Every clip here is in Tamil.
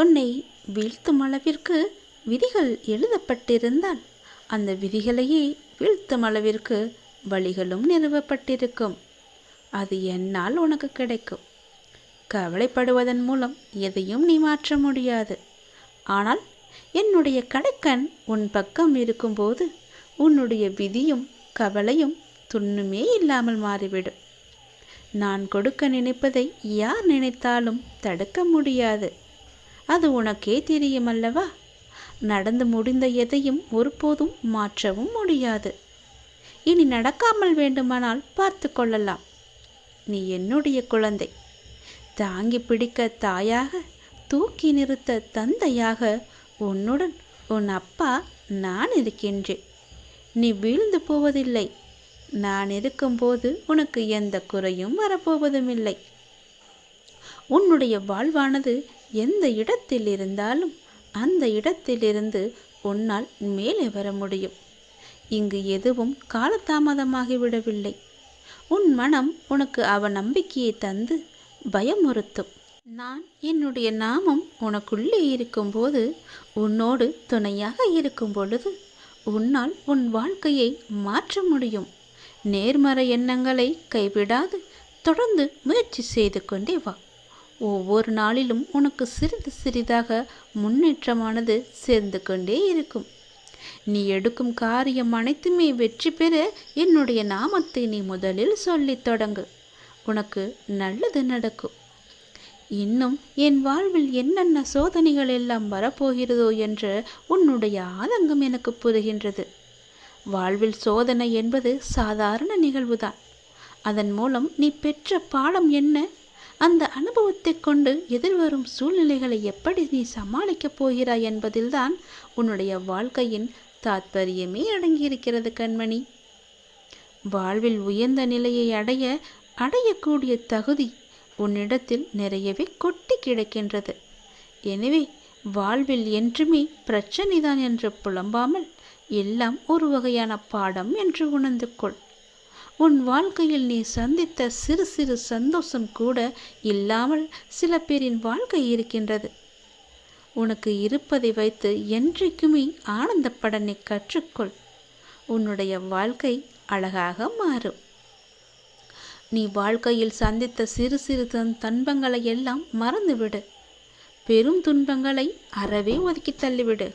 உன்னை வீழ்த்தும் அளவிற்கு விதிகள் எழுதப்பட்டிருந்தால் அந்த விதிகளையே வீழ்த்தும் அளவிற்கு வழிகளும் நிறுவப்பட்டிருக்கும். அது என்னால் உனக்கு கிடைக்கும். கவலைப்படுவதன் மூலம் எதையும் நீ மாற்ற முடியாது. ஆனால் என்னுடைய கடைக்கண் உன் பக்கம் இருக்கும்போது உன்னுடைய விதியும் கவலையும் துண்ணுமே இல்லாமல் மாறிவிடும். நான் கொடுக்க நினைப்பதை யார் நினைத்தாலும் தடுக்க முடியாது. அது உனக்கே தெரியும் அல்லவா நடந்து முடிந்த எதையும் ஒருபோதும் மாற்றவும் முடியாது. இனி நடக்காமல் வேண்டுமானால் பார்த்து கொள்ளலாம். நீ என்னுடைய குழந்தை. தாங்கி பிடிக்க தாயாக தூக்கி நிறுத்த தந்தையாக உன்னுடன் உன் அப்பா நான் இருக்கின்றேன். நீ வீழ்ந்து போவதில்லை. நான் இருக்கும்போது உனக்கு எந்த குறையும் வரப்போவதும் இல்லை உன்னுடைய வாழ்வானது எந்த இடத்தில் இருந்தாலும் அந்த இடத்திலிருந்து உன்னால் மேலே வர முடியும். இங்கு எதுவும் காலதாமதமாகிவிடவில்லை. உன் மனம் உனக்கு அவ நம்பிக்கையை தந்து பயமுறுத்தும். நான் என்னுடைய நாமம் உனக்குள்ளே இருக்கும்போது உன்னோடு துணையாக இருக்கும் பொழுது உன்னால் உன் வாழ்க்கையை மாற்ற முடியும். நேர்மறை எண்ணங்களை கைவிடாது தொடர்ந்து முயற்சி செய்து கொண்டே வா. ஒவ்வொரு நாளிலும் உனக்கு சிறிது சிறிதாக முன்னேற்றமானது சேர்ந்து கொண்டே இருக்கும். நீ எடுக்கும் காரியம் அனைத்துமே வெற்றி பெற என்னுடைய நாமத்தை நீ முதலில் சொல்லித் தொடங்கு. உனக்கு நல்லது நடக்கும். இன்னும் என் வாழ்வில் என்னென்ன சோதனைகள் எல்லாம் வரப்போகிறதோ என்ற உன்னுடைய ஆதங்கம் எனக்கு புரிகின்றது. வாழ்வில் சோதனை என்பது சாதாரண நிகழ்வுதான். அதன் மூலம் நீ பெற்ற பாடம் என்ன? அந்த அனுபவத்தை கொண்டு எதிர்வரும் சூழ்நிலைகளை எப்படி நீ சமாளிக்கப் போகிறாய் என்பதில்தான் உன்னுடைய வாழ்க்கையின் தாத்பரியமே அடங்கியிருக்கிறது கண்மணி. வாழ்வில் உயர்ந்த நிலையை அடைய அடையக்கூடிய தகுதி உன்னிடத்தில் நிறையவே கொட்டி கிடக்கின்றது. எனவே வாழ்வில் என்றுமே பிரச்சனைதான் என்று புலம்பாமல் எல்லாம் ஒரு வகையான பாடம் என்று உணர்ந்து கொள். உன் வாழ்க்கையில் நீ சந்தித்த சிறு சிறு சந்தோஷம் கூட இல்லாமல் சில பேரின் வாழ்க்கை இருக்கின்றது. உனக்கு இருப்பதை வைத்து என்றைக்குமே ஆனந்தப்பட நீ கற்றுக்கொள். உன்னுடைய வாழ்க்கை அழகாக மாறும். நீ வாழ்க்கையில் சந்தித்த சிறு சிறு தன் துன்பங்களை எல்லாம் மறந்துவிடு. பெரும் துன்பங்களை அறவே ஒதுக்கி தள்ளிவிடு.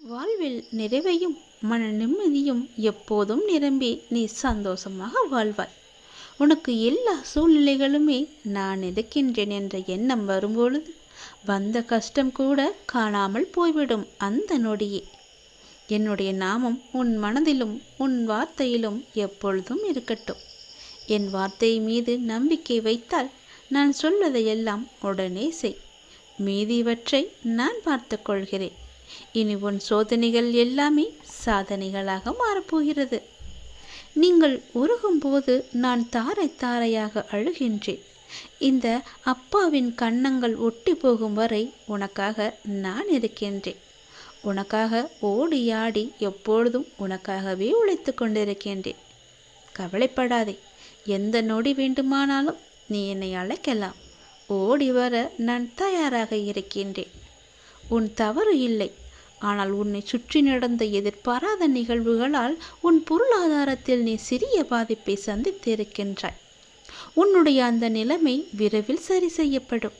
வாழ்வில் நிறைவையும் மன நிம்மதியும் எப்போதும் நிரம்பி நீ சந்தோஷமாக வாழ்வாய். உனக்கு எல்லா சூழ்நிலைகளுமே நான் எதுக்கின்றேன் என்ற எண்ணம் வரும்பொழுது வந்த கஷ்டம் கூட காணாமல் போய்விடும் அந்த நொடியே. என்னுடைய நாமம் உன் மனதிலும் உன் வார்த்தையிலும் எப்பொழுதும் இருக்கட்டும். என் வார்த்தை மீது நம்பிக்கை வைத்தால் நான் சொல்வதையெல்லாம் உடனே செய். மீதிவற்றை நான் பார்த்து கொள்கிறேன். இனி உன் சோதனைகள் எல்லாமே சாதனைகளாக மாறப்போகிறது. நீங்கள் உருகும்போது நான் தாரை தாரையாக அழுகின்றேன். இந்த அப்பாவின் கன்னங்கள் ஒட்டி போகும் வரை உனக்காக நான் இருக்கின்றேன். உனக்காக ஓடி ஆடி எப்பொழுதும் உனக்காகவே உழைத்து கொண்டிருக்கின்றேன். கவலைப்படாதே. எந்த நொடி வேண்டுமானாலும் நீ என்னை அழைக்கலாம். ஓடி வர நான் தயாராக இருக்கின்றேன். உன் தவறு இல்லை. ஆனால் உன்னை சுற்றி நடந்த எதிர்பாராத நிகழ்வுகளால் உன் பொருளாதாரத்தில் நீ சிறிய பாதிப்பை சந்தித்திருக்கின்றாய். உன்னுடைய அந்த நிலைமை விரைவில் சரி செய்யப்படும்.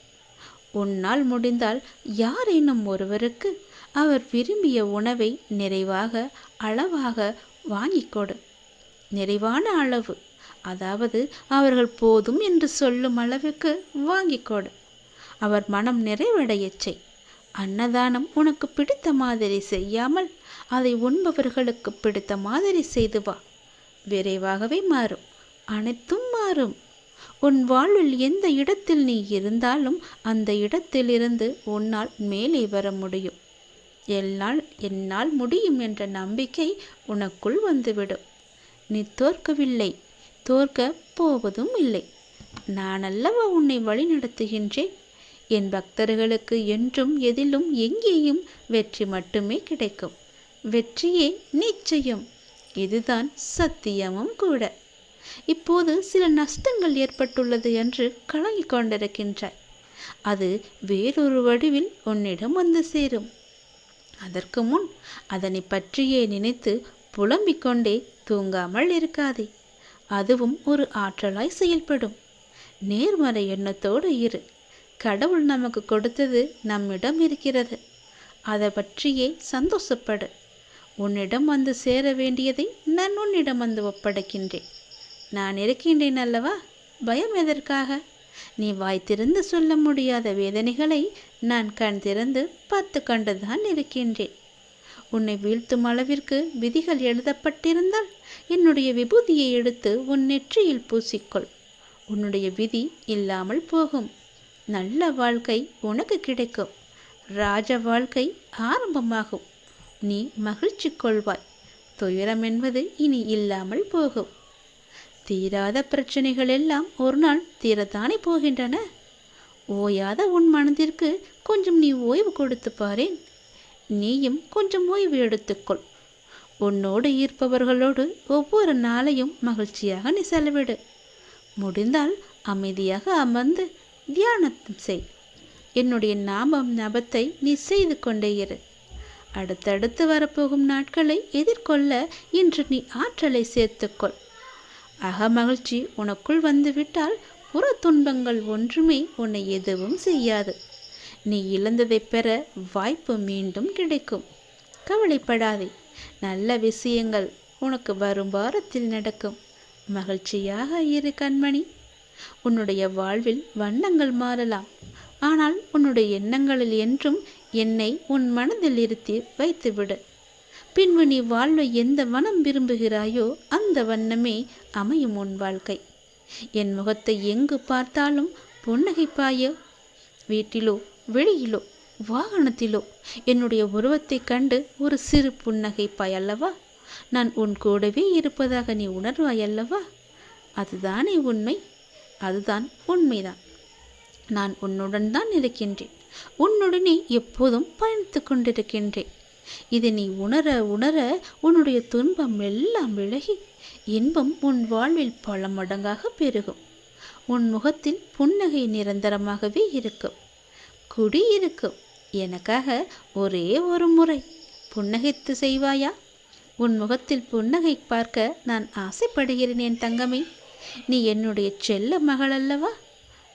உன்னால் முடிந்தால் யாரேனும் ஒருவருக்கு அவர் விரும்பிய உணவை நிறைவாக அளவாக வாங்கிக் கொடு. நிறைவான அளவு அதாவது அவர்கள் போதும் என்று சொல்லும் அளவுக்கு வாங்கி கொடு. அவர் மனம் நிறைவடையச் செய். அன்னதானம் உனக்கு பிடித்த மாதிரி செய்யாமல் அதை உண்பவர்களுக்கு பிடித்த மாதிரி செய்து வா. விரைவாகவே மாறும். அனைத்தும் மாறும். உன் வாழ்வில் எந்த இடத்தில் நீ இருந்தாலும் அந்த இடத்திலிருந்து உன்னால் மேலே வர முடியும். என்னால் என்னால் முடியும் என்ற நம்பிக்கை உனக்குள் வந்துவிடும். நீ தோற்கவில்லை. தோற்க போவதும் இல்லை. நான் அல்லவா உன்னை வழிநடத்துகின்றேன்? என் பக்தர்களுக்கு என்றும் எதிலும் எங்கேயும் வெற்றி மட்டுமே கிடைக்கும். வெற்றியே நிச்சயம். இதுதான் சத்தியமும் கூட. இப்போது சில நஷ்டங்கள் ஏற்பட்டுள்ளது என்று கலங்கிக் கொண்டிருக்கின்றாய். அது வேறொரு வடிவில் உன்னிடம் வந்து சேரும். அதற்கு முன் அதனை பற்றியே நினைத்து புலம்பிக் கொண்டே தூங்காமல் இருக்காதே. அதுவும் ஒரு ஆற்றலாய் செயல்படும். நேர்மறை எண்ணத்தோடு இரு. கடவுள் நமக்கு கொடுத்தது நம்மிடம் இருக்கிறது. அதை பற்றியே சந்தோஷப்படு. உன்னிடம் வந்து சேர வேண்டியதை நான் உன்னிடம் வந்து ஒப்படைக்கின்றேன். நான் இருக்கின்றேன் அல்லவா? பயம் எதற்காக? நீ வாய் திறந்து சொல்ல முடியாத வேதனைகளை நான் கண் திறந்து பார்த்து கண்டுதான் இருக்கின்றேன். உன்னை வீழ்த்தும் அளவிற்கு விதிகள் எழுதப்பட்டிருந்தால் என்னுடைய விபூதியை எடுத்து உன் நெற்றியில் பூசிக்கொள். உன்னுடைய விதி இல்லாமல் போகும். நல்ல வாழ்க்கை உனக்கு கிடைக்கும். ராஜ வாழ்க்கை ஆரம்பமாகும். நீ மகிழ்ச்சி கொள்வாய். துயரம் என்பது இனி இல்லாமல் போகும். தீராத பிரச்சனைகள் எல்லாம் ஒரு நாள் தீரத்தானே போகின்றன. ஓயாத உன் மனதிற்கு கொஞ்சம் நீ ஓய்வு கொடுத்து பாரேன். நீயும் கொஞ்சம் ஓய்வு எடுத்துக்கொள். உன்னோடு ஈர்ப்பவர்களோடு ஒவ்வொரு நாளையும் மகிழ்ச்சியாக நீ செலவிடு. முடிந்தால் அமைதியாக அமர்ந்து தியானம் செய். என்னுடைய நாமம் நபத்தை நீ செய்து கொண்டே இரு. அடுத்தடுத்து வரப்போகும் நாட்களை எதிர்கொள்ள இன்று நீ ஆற்றலை சேர்த்துக்கொள். அகமகிழ்ச்சி உனக்குள் வந்துவிட்டால் புற துன்பங்கள் ஒன்றுமே உன்னை எதுவும் செய்யாது. நீ இழந்ததை பெற வாய்ப்பு மீண்டும் கிடைக்கும். கவலைப்படாதே. நல்ல விஷயங்கள் உனக்கு வரும் வாரத்தில் நடக்கும். மகிழ்ச்சியாக இரு கண்மணி. உன்னுடைய வாழ்வில் வண்ணங்கள் மாறலாம். ஆனால் உன்னுடைய எண்ணங்களில் என்றும் என்னை உன் மனதில் இருத்தி வைத்துவிடு. பின்பு நீ வாழ்வை எந்த வனம் விரும்புகிறாயோ அந்த வண்ணமே அமையும் உன் வாழ்க்கை. என் முகத்தை எங்கு பார்த்தாலும் புன்னகைப்பாயோ வீட்டிலோ வெளியிலோ வாகனத்திலோ என்னுடைய உருவத்தைக் கண்டு ஒரு சிறு புன்னகைப்பாய் அல்லவா? நான் உன் கூடவே இருப்பதாக நீ உணர்வாய் அல்லவா? அதுதானே உண்மை. அதுதான் உண்மைதான். நான் உன்னுடன் தான் இருக்கின்றேன். உன்னுடனே எப்போதும் பயணித்து கொண்டிருக்கின்றேன். இதை நீ உணர உணர உன்னுடைய துன்பம் எல்லாம் விலகி இன்பம் உன் வாழ்வில் பல மடங்காக பெருகும். உன் முகத்தில் புன்னகை நிரந்தரமாகவே இருக்கும். குடி இருக்கும். எனக்காக ஒரே ஒரு முறை புன்னகைத்து செய்வாயா? உன் முகத்தில் புன்னகை பார்க்க நான் ஆசைப்படுகிறேன் என் தங்கமே. நீ என்னுடைய செல்ல மகள் அல்லவா?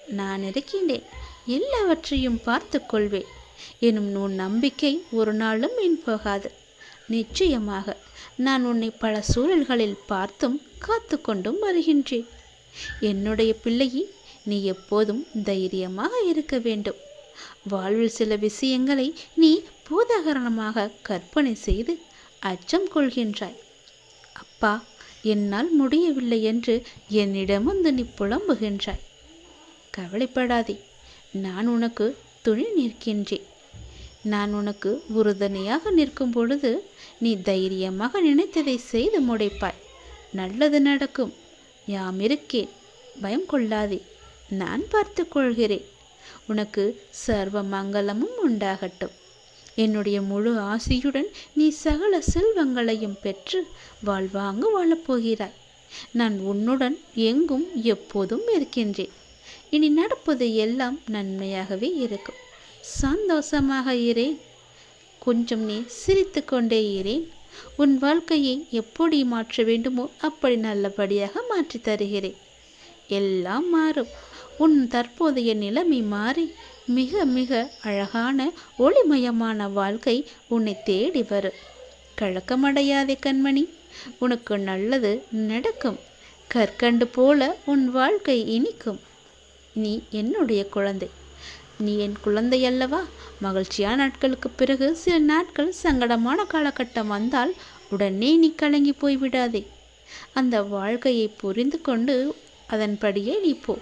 நான் இருக்கின்றேன். எல்லாவற்றையும் பார்த்து கொள்வேன். எனும் உன் நம்பிக்கை ஒரு நாளும் மீன் போகாது. நிச்சயமாக நான் உன்னை பல சூழல்களில் பார்த்தும் காத்து கொண்டும் வருகின்றேன். என்னுடைய பிள்ளையை நீ எப்போதும் தைரியமாக இருக்க வேண்டும். வாழ்வில் சில விஷயங்களை நீ பூதாகரணமாக கற்பனை செய்து அச்சம் கொள்கின்றாய். அப்பா என்னால் முடியவில்லை என்று என்னிடம் வந்து நீ புலம்புகின்றாய். கவலைப்படாதே நான் உனக்கு துணி நிற்கின்றேன். நான் உனக்கு உறுதுணையாக நிற்கும் பொழுது நீ தைரியமாக நினைத்ததை செய்து முடைப்பாய். நல்லது நடக்கும் யாம் இருக்கேன் பயம் கொள்ளாதே நான் பார்த்து கொள்கிறேன். உனக்கு சர்வ மங்களமும் உண்டாகட்டும். என்னுடைய முழு ஆசையுடன் நீ சகல செல்வங்களையும் பெற்று வாழ்வாங்கு வாழப்போகிறாய். நான் உன்னுடன் எங்கும் எப்போதும் இருக்கின்றேன். இனி நடப்பது எல்லாம் நன்மையாகவே இருக்கும். சந்தோஷமாக இரேன் கொஞ்சம் நீ சிரித்து கொண்டே இரேன் உன் வாழ்க்கையை எப்படி மாற்ற வேண்டுமோ அப்படி நல்லபடியாக மாற்றி தருகிறேன். எல்லாம் மாறும். உன் தற்போதைய நிலைமை மாறி மிக மிக அழகான ஒளிமயமான வாழ்க்கை உன்னை தேடி வரும் கழக்கமடையாதே கண்மணி உனக்கு நல்லது நடக்கும். கற்கண்டு போல உன் வாழ்க்கை இனிக்கும். நீ என்னுடைய குழந்தை. நீ என் குழந்தை அல்லவா? மகிழ்ச்சியான நாட்களுக்கு பிறகு சில நாட்கள் சங்கடமான காலகட்டம் வந்தால் உடனே நீ கலங்கி போய்விடாதே. அந்த வாழ்க்கையை புரிந்து கொண்டு அதன்படியே நீ போ.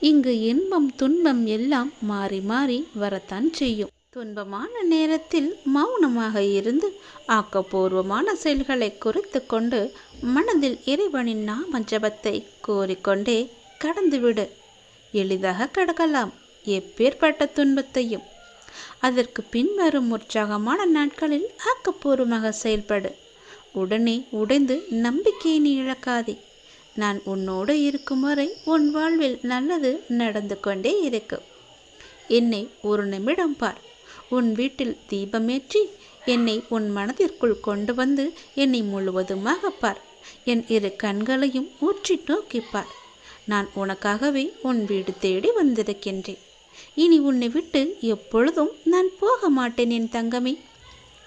இங்கு இன்பம் துன்பம் எல்லாம் மாறி மாறி வரத்தான் செய்யும். துன்பமான நேரத்தில் மௌனமாக இருந்து ஆக்கப்பூர்வமான செயல்களை குறித்து கொண்டு மனதில் இறைவனின் நாம ஜபத்தை கோரிக்கொண்டே கடந்துவிடு. எளிதாக கடக்கலாம். எப்பேற்பட்ட துன்பத்தையும். அதற்கு பின்வரும் உற்சாகமான நாட்களில் ஆக்கப்பூர்வமாக செயல்படு. உடனே உடைந்து நம்பிக்கையை நீ இழக்காதே. நான் உன்னோடு இருக்கும் வரை உன் வாழ்வில் நல்லது நடந்து கொண்டே இருக்கும் என்னை ஒரு நிமிடம் பார். உன் வீட்டில் தீபமேற்றி என்னை உன் மனதிற்குள் கொண்டு வந்து என்னை முழுவதுமாக பார். என் இரு கண்களையும் ஊற்றி நோக்கிப்பார் நான் உனக்காகவே உன் வீடு தேடி வந்திருக்கின்றேன். இனி உன்னை விட்டு எப்பொழுதும் நான் போக மாட்டேன் என் தங்கமே.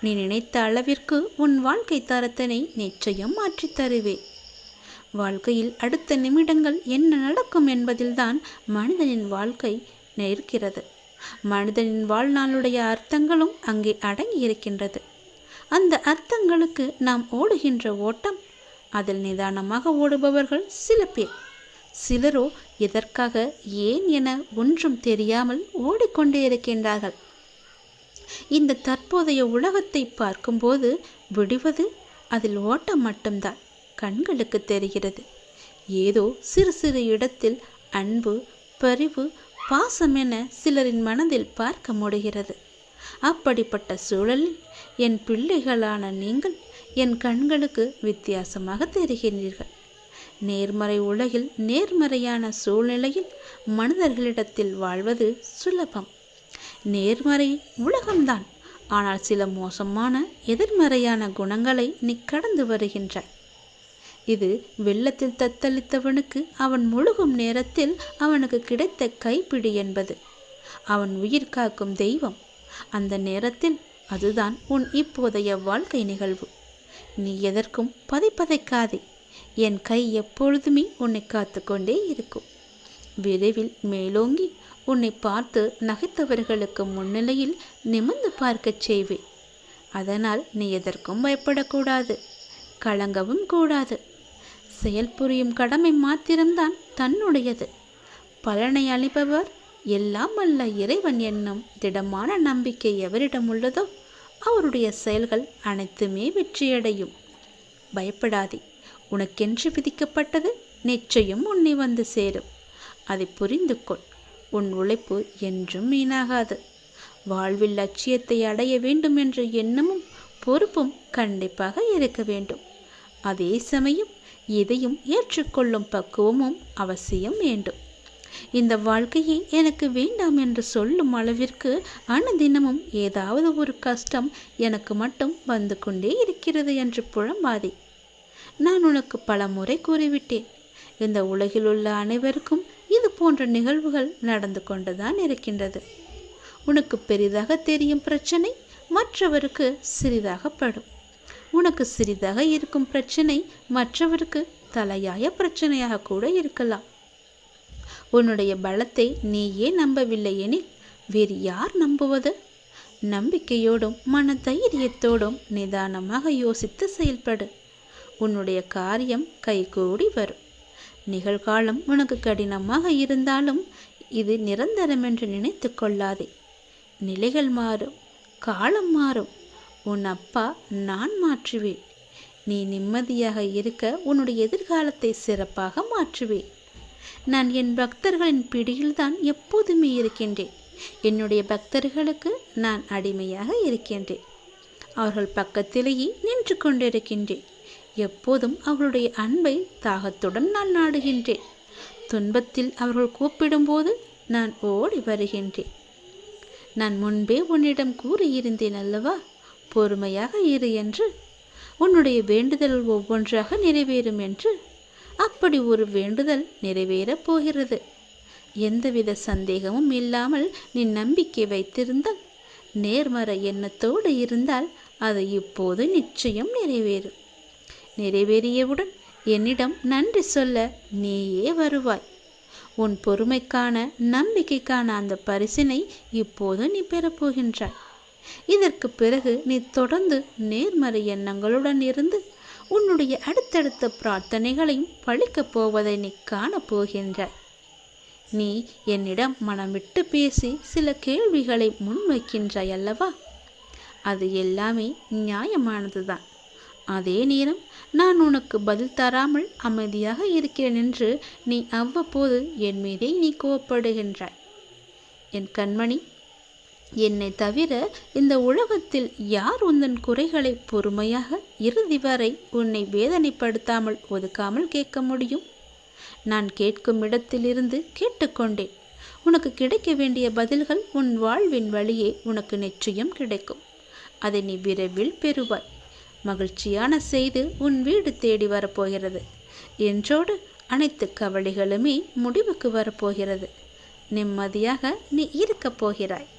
நீ நினைத்த அளவிற்கு உன் வாழ்க்கை தரத்தினை நிச்சயம் மாற்றித் தருவேன். வாழ்க்கையில் அடுத்த நிமிடங்கள் என்ன நடக்கும் என்பதில்தான் மனிதனின் வாழ்க்கை இருக்கிறது மனிதனின் வாழ்நாளுடைய அர்த்தங்களும் அங்கே அடங்கி இருக்கின்றது அந்த அர்த்தங்களுக்கு நாம் ஓடுகின்ற ஓட்டம் அதில் நிதானமாக ஓடுபவர்கள் சில பேர். சிலரோ எதற்காக ஏன் என ஒன்றும் தெரியாமல் ஓடிக்கொண்டே இருக்கின்றார்கள். இந்த தற்போதைய உலகத்தை பார்க்கும்போது விடுவது அதில் ஓட்டம் மட்டும்தான். கண்களுக்கு தெரிகிறது. ஏதோ சிறு சிறு இடத்தில் அன்பு பரிவு பாசம் என சிலரின் மனதில் பார்க்க முடிகிறது. அப்படிப்பட்ட சூழலில் என் பிள்ளைகளான நீங்கள் என் கண்களுக்கு வித்தியாசமாக தெரிகிறீர்கள் நேர்மறை உலகில் நேர்மறையான சூழ்நிலையில் மனிதர்களிடத்தில் வாழ்வது சுலபம். நேர்மறை உலகம்தான். ஆனால் சில மோசமான எதிர்மறையான குணங்களை நீ கடந்து வருகின்றாய் இது வெள்ளத்தில் தத்தளித்தவனுக்கு அவன் முழுகும் நேரத்தில் அவனுக்கு கிடைத்த கைப்பிடி என்பது. அவன் உயிர் காக்கும் தெய்வம். அந்த நேரத்தில் அதுதான் உன் இப்போதைய வாழ்க்கை நிகழ்வு. நீ எதற்கும் பதைப்பதைக்காதே. என் கை எப்பொழுதுமே உன்னை காத்து கொண்டே இருக்கும். விரைவில் மேலோங்கி உன்னை பார்த்து நகைத்தவர்களுக்கு முன்னிலையில் நிமிர்ந்து பார்க்கச் செய்வேன். அதனால் நீ எதற்கும் பயப்படக்கூடாது. கலங்கவும் கூடாது. செயல்புரியும் கடமை மாத்திரம்தான் தன்னுடையது. பலனை அளிப்பவர் எல்லாம் அல்ல இறைவன் என்னும் திடமான நம்பிக்கை எவரிடம் உள்ளதோ அவருடைய செயல்கள் அனைத்துமே வெற்றியடையும். பயப்படாதே உனக்கென்று விதிக்கப்பட்டது நிச்சயம் உன்னை வந்து சேரும். அதை புரிந்து கொள் உன் உழைப்பு என்றும் வீணாகாது. வாழ்வில் லட்சியத்தை அடைய வேண்டும் என்ற எண்ணமும் பொறுப்பும் கண்டிப்பாக இருக்க வேண்டும். அதே சமயம் எதையும் ஏற்றுக்கொள்ளும் பக்குவமும் அவசியம் வேண்டும். இந்த வாழ்க்கையை எனக்கு வேண்டாம் என்று சொல்லும் அளவிற்கு அனுதினமும் ஏதாவது ஒரு கஷ்டம் எனக்கு மட்டும் வந்து கொண்டே இருக்கிறது என்று புலம்பாதே. நான் உனக்கு பல முறை கூறிவிட்டேன். இந்த உலகில் உள்ள அனைவருக்கும் இது போன்ற நிகழ்வுகள் நடந்து கொண்டுதான் இருக்கின்றது. உனக்கு பெரிதாக தெரியும் பிரச்சனை மற்றவருக்கு சிறிதாகப்படும். உனக்கு சிறிதாக இருக்கும் பிரச்சனை மற்றவருக்கு தலையாய பிரச்சனையாக கூட இருக்கலாம். உன்னுடைய பலத்தை நீயே நம்பவில்லை எனில் வேறு யார் நம்புவது? நம்பிக்கையோடும் மன தைரியத்தோடும் நிதானமாக யோசித்து செயல்படு. உன்னுடைய காரியம் கைகூடி வரும். நிகழ்காலம் உனக்கு கடினமாக இருந்தாலும் இது நிரந்தரம் என்று நினைத்து கொள்ளாதே. நிலைகள் மாறும் காலம் மாறும். உன் அப்பா நான் மாற்றுவேன். நீ நிம்மதியாக இருக்க உன்னுடைய எதிர்காலத்தை சிறப்பாக மாற்றுவேன். நான் என் பக்தர்களின் பிடியில்தான் எப்போதுமே இருக்கின்றேன். என்னுடைய பக்தர்களுக்கு நான் அடிமையாக இருக்கின்றேன். அவர்கள் பக்கத்திலேயே நின்று கொண்டிருக்கின்றேன். எப்போதும் அவர்களுடைய அன்பை தாகத்துடன் நான் நாடுகின்றேன். துன்பத்தில் அவர்கள் கூப்பிடும்போது நான் ஓடி வருகின்றேன். நான் முன்பே உன்னிடம் கூறியிருந்தேன் அல்லவா? பொறுமையாக இரு என்று. உன்னுடைய வேண்டுதல் ஒவ்வொன்றாக நிறைவேறும் என்று. அப்படி ஒரு வேண்டுதல் நிறைவேறப் போகிறது. எந்தவித சந்தேகமும் இல்லாமல் நீ நம்பிக்கை வைத்திருந்தால் நேர்மறை எண்ணத்தோடு இருந்தால் அது இப்போது நிச்சயம் நிறைவேறும். நிறைவேறியவுடன் என்னிடம் நன்றி சொல்ல நீயே வருவாய். உன் பொறுமைக்கான நம்பிக்கைக்கான அந்த பரிசினை இப்போது நீ பெறப்போகின்றாய் இதற்கு பிறகு நீ தொடர்ந்து நேர்மறை எண்ணங்களுடன் இருந்து உன்னுடைய அடுத்தடுத்த பிரார்த்தனைகளையும் பழிக்கப் போவதை நீ காணப்போகின்றாய் நீ என்னிடம் மனம் விட்டு பேசி சில கேள்விகளை முன்வைக்கின்றாய் அல்லவா? அது எல்லாமே நியாயமானதுதான். அதே நேரம் நான் உனக்கு பதில் தராமல் அமைதியாக இருக்கிறேன் என்று நீ அவ்வப்போது என் மீதே நீ கோவப்படுகின்றாய். என் கண்மணி என்னை தவிர இந்த உலகத்தில் யார் உந்தன் குறைகளை பொறுமையாக இறுதி வரை உன்னை வேதனைப்படுத்தாமல் ஒதுக்காமல் கேட்க முடியும்? நான் கேட்கும் இடத்திலிருந்து கேட்டுக்கொண்டேன். உனக்கு கிடைக்க வேண்டிய பதில்கள் உன் வாழ்வின் வழியே உனக்கு நிச்சயம் கிடைக்கும். அதை நீ விரைவில் பெறுவாய். மகிழ்ச்சியான செய்து உன் வீடு தேடி வரப்போகிறது. என்றோடு அனைத்து கவலைகளுமே முடிவுக்கு வரப்போகிறது. நிம்மதியாக நீ இருக்கப் போகிறாய்.